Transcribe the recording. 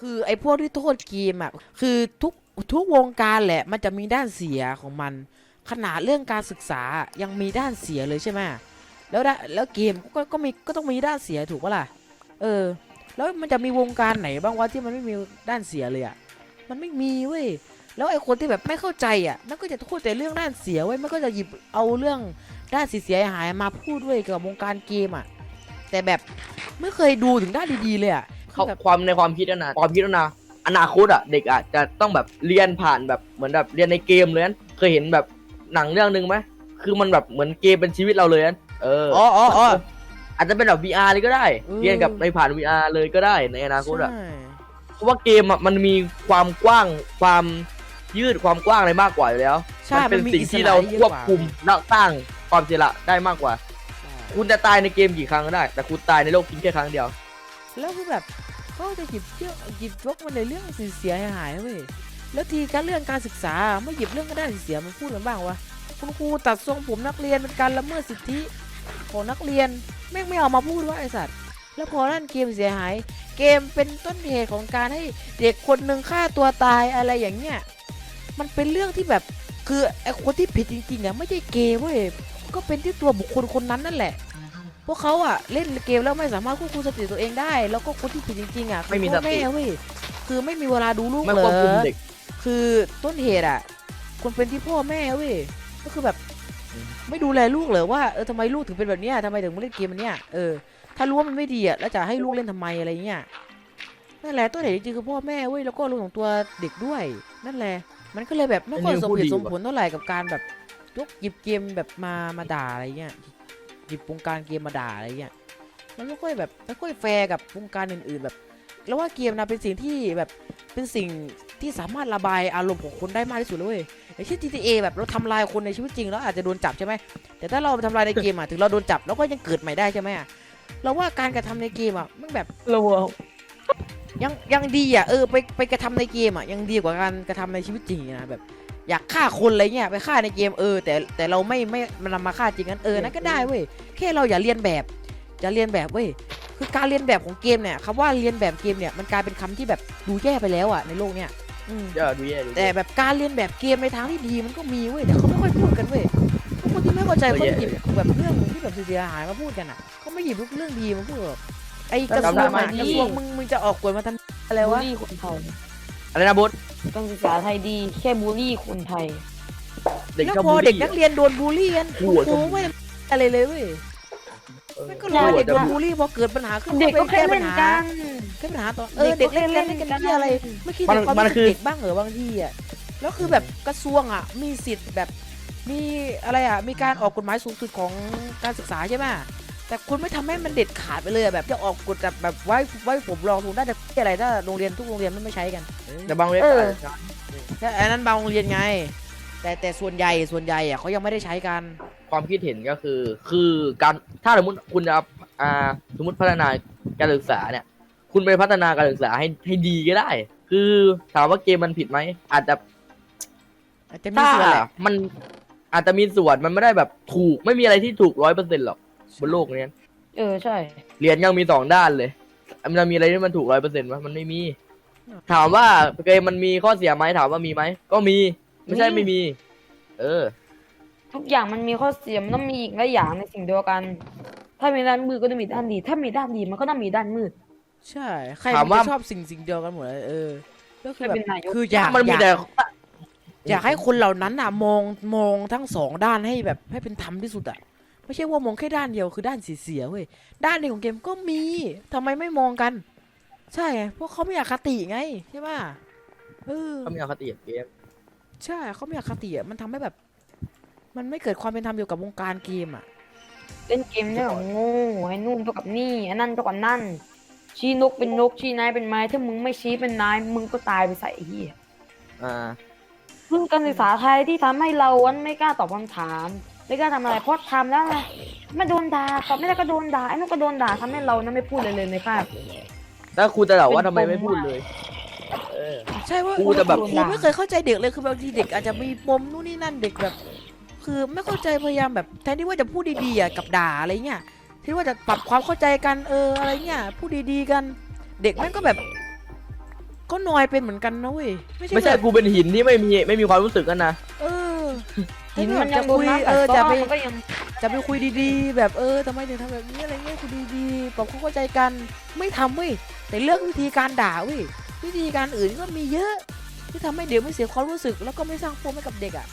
คือไอ้พวกที่โทษเกมอะคือทุกทุกวงการแหละ มันจะมีด้านเสียของมัน ขนาดเรื่องการศึกษายังมีด้านเสียเลยใช่ไหมแล้วแล้วเกมก็ก็มีก็ต้องมีด้านเสียถูกปะล่ะ เออ แล้วมันจะมีวงการไหนบ้างวะที่มันไม่มีด้านเสียเลยอะมันไม่มีเว้ยแล้วไอ้คนที่แบบไม่เข้าใจอะมันก็จะพูดแต่เรื่องด้านเสียเว้ยมันก็จะหยิบเอาเรื่องด้านเสียหายมาพูดเว้ยเกี่ยวกับวงการเกมอะแต่แบบไม่เคยดูถึงด้านดีๆเลยอะ เขาแบบความในความคิดนะนะความคิดนะอนาคตอะเด็กอาจจะต้องแบบเรียนผ่านแบบเหมือนแบบเรียนในเกมเลยนะเคยเห็นแบบหนังเรื่องหนึ่งไหมคือมันแบบเหมือนเกมเป็นชีวิตเราเลยนะเอออ๋ออ๋ออ๋ออาจจะเป็นแบบ VR เลยก็ได้เออเรียนกับในผ่าน VR เลยก็ได้ในอนาคตอะใช่เพราะว่าเกมอะมันมีความกว้างความยืดความกว้างอะไรมากกว่าอยู่แล้วใช่มันเป็นมันมีสิ่งอิสที่ระเราเยอะควบกว่าคุมและสร้างความเสียละได้มากกว่าใช่คุณจะตายในเกมกี่ครั้งก็ได้ แต่คุณตายในโลกจริงแค่ครั้งเดียว แล้วคือแบบเขาจะหยิบเรื่องหยิบยกมาในเรื่องเสียหายเว้ยแล้วทีการเรื่องการศึกษาไม่หยิบเรื่องก็ได้เสียมาพูดกันบ้างวะคุณครูตัดทรงผมนักเรียนเป็นการละเมิดสิทธิของนักเรียนแม่งไม่เอามาพูดว่าไอสัตว์แล้วพอนั่นเกมเสียหาย เกมเป็นต้นเหตุของการให้เด็กคนหนึ่งฆ่าตัวตายอะไรอย่างเงี้ยมันเป็นเรื่องที่แบบคือไอคนที่ผิดจริงๆอะไม่ใช่เกมเว้ยก็เป็นที่ตัวบุคคลคนนั้นนั่นแหละ พวกเขาอะเล่นเกมแล้วไม่สามารถควบคุมสติตัวเองได้ แล้วก็คนที่ผิดจริงๆอะคือไม่มีพ่อสติแม่เว้ยคือไม่มีเวลาดูลูกไม่เหรควบคุมอเด็ก คือต้นเหตุอะควรเป็นที่พ่อแม่เว้ยก็คือแบบ อืม ไม่ดูแลลูกเหรอว่าเออทำไมลูกถึงเป็นแบบเนี้ยทำไมถึงมาเล่นเกมอันเนี้ยเออถ้ารู้ว่ามันไม่ดีอะแล้วจะให้ลูกเล่นทำไมอะไรเงี้ยนั่นแหละต้นเหตุจริงๆคือพ่อแม่เว้ยแล้วก็ลูกของตัวเด็กด้วย นั่นแหละ มันก็เลยแบบไม่ค่อยอันนี้สมพูดเหดีตุสมว่ะผลเท่าไหร่กับการแบบยกหยิบเกมแบบมามาด่าอะไรเงี้ย หยิบวงการเกมมาด่าอะไรเงี้ยมันไม่ค่อยแบบไม่ค่อยแฟร์กับวงการอื่น ๆ แบบ แล้วว่าเกมนะเป็นสิ่งที่แบบเป็นสิ่งที่สามารถระบายอารมณ์ของคนได้มากที่สุดเลยเว้ยอย่างเช่น GTA แบบเราทำลายคนในชีวิตจริงแล้วอาจจะโดนจับใช่ไหมแต่ถ้าเราไปทำลายในเกมอะถึงเราโดนจับเราก็ยังเกิดใหม่ได้ใช่ไหมอะเราว่าการกระทำในเกมอะมันแบบ เรายังยังดีอะเออไปไปกระทำในเกมอะยังดีกว่าการกระทำในชีวิตจริงอีกนะแบบ อยากฆ่าคนอะไรเงี้ยไปฆ่าในเกมเออ แต่แต่เราไม่ไม่มันนำมาฆ่าจริงกันเออนั่นก็ได้เว้ยแค่เราอย่าเรียนแบบอย่าเรียนแบบเว้ยคือการเรียนแบบของเกมเนี่ยคำว่าเรียนแบบเกมเนี่ยมันกลายเป็นคำที่แบบดูแย่ไปแล้วอะในโลกเนี่ยอืมจะดูแย่ดูแต่แย่แบบการเรียนแบบเกมในทางที่ดีมันก็มีเว้ยแต่เขาไม่ค่อยพูดกันเว้ยพวกคนที่ไม่เข้าใจก็เขาแย่หยิบแบบเรื่องที่แบบเสียหายมาพูดกันอะเขาไม่หยิบเรื่องดีมาพูดหรอกไอ้กระทรวงอะกระทรวงมึงมึงจะออกกฎมาทำอะไรบูวะลลี่คนไทย อะไรนะบดต้องศึกษาไทยดีแค่บูลลี่คนไทย เด็กแล้วชอบพอบูลเด็กลี่ นักเรียนโดนบูลลี่กันครูคุณอะครูไม่อะไรเลยเว้ยเออมันก็รอเด็กโดนบูลลี่พอเกิดปัญหาขึ้นเด็กก็ไปแค่แก้ปัเล่ญนหากัน แก้ปัญหาต่อเออเด็กเล่นกันเล่นกันที่อะไร ไม่คิดถึงความรู้สึกเด็กบ้างเหรอบางทีอะแล้วคือแบบกระทรวงอะมีสิทธิ์แบบมีอะไรอะมีการออกกฎหมายสูงสุดของการศึกษาใช่ไหม แต่คุณไม่ทำให้มันเด็ดขาดไปเลยอะแบบจะออกกฎแบบแบบไว้ไว้ผมรองถูกได้แต่อะไรถ้าโรงเรียนทุกโรงเรียนมันไม่ใช้กันแต่บางเว็บเอออาจจะแล้วอันนั้นบางโรงเรียนไง แต่แต่ส่วนใหญ่ส่วนใหญ่อะเขายังไม่ได้ใช้กัน ความคิดเห็นก็คือ คือการถ้าสมมติคุณจะอ่าสมมติพัฒนาการศึกษาเนี่ย คุณไปพัฒนาการศึกษาให้ให้ดีก็ได้ คือถามว่าเกมมันผิดไหมอาจจะอาจจะมีถ้าส่วนแหละมันอาจจะมีส่วนมันไม่ได้แบบถูกไม่มีอะไรที่ถูกร้อยเปอร์เซ็นต์หรอก บนโลกเนี้ยเออใช่ เหรียญยังมีสองด้านเลยมันจะมีอะไรที่มันถูกร้อยเปอร์เซ็นต์วะมันไม่มี ถามว่าเกมมันมีข้อเสียไหมถามว่ามีไหมก็มี ไม่ใช่ไม่มี เออ ทุกอย่างมันมีข้อเสียมันต้องมีอีกหลายอย่างในสิ่งเดียวกัน ถ้ามีด้านมืดก็ต้องมีด้านดี ถ้ามีด้านดีมันก็ต้องมีด้านมืด ใช่ ใครถามมันว่าจะชอบสิ่งสิ่งเดียวกันหมดเลยเออก็คือแบไม่เป็บนนายกคืออยากมันมีอยากแต่อยากให้คนเหล่านั้นอะมองมองทั้งสองด้านให้แบบให้เป็นธรรมที่สุดอะ ไม่ใช่ว่ามองแค่ด้านเดียวคือด้านเสียๆเว้ยด้านหนึ่งของเกมก็มีทำไมไม่มองกัน ใช่ไงเพราะเขาไม่อยากคติไงใช่ป่ะเออเขามีอคติกับเกมใช่เขาไม่อยากคติอะมันทำให้แบบ มันไม่เกิดความเป็นธรรมเกี่ยวกับวงการเกมอะเล่นเกมเนี่ยโง่ไอ้นู่นเท่ากับนี่ไอ้นั่นเท่ากับนั่น ชี้นกเป็นนกชี้นายเป็นไม้ถ้ามึงไม่ชี้เป็นนายมึงก็ตายไปใส่ไอ้เหี้ยอ่าเรื่องการศึกษาไทยที่ทำให้เราวันไม่กล้าตอบคำถาม ไม่กล้าทำอะไรเพราะทำแล้วไงไม่โดนด่าตอบไม่ได้ก็โดนด่าไอ้นู่นก็โดนด่าทำให้เรานั้นไม่พูดเลยเลยในภาพ ถ้าครูจะบอกว่าเป็นทำไมไม่ปมพูดอะเลย เออ ใช่ว่าครูจะแบบ ครูไม่เคยเข้าใจเด็กเลยคือบางทีเด็กอาจจะมีปมนู่นนี่นั่นเด็กแบบ คือไม่เข้าใจพยายามแบบแทนที่ว่าจะพูดดีๆอะกับด่าอะไรเงี้ยที่ว่าจะปรับความเข้าใจกันเอออะไรเงี้ยพูดดีๆกัน เด็กแม่งก็แบบ ก็นอยเป็นเหมือนกันนะเว้ยไม่ใช่ไม่ใช่แบบกูเป็นหินที่ไม่มีไม่มีความรู้สึกกันนะ เออ หินมันยังจะโดนคุยน้ำกัเอดอเซาะจะไปมันก็ยังจะไปคุยดีๆ แบบเออทำไมถึงทำแบบนี้อะไรเงี้ยคุยดีๆปรับความเข้าใจกันไม่ทำเว้ยแต่เลือกวิธีการด่าเว้ยวิธีการอื่นก็มีเยอะ ที่ทำให้เด็กไม่เสียความรู้สึก แล้วก็ไม่สร้างปมให้กับเด็กอะ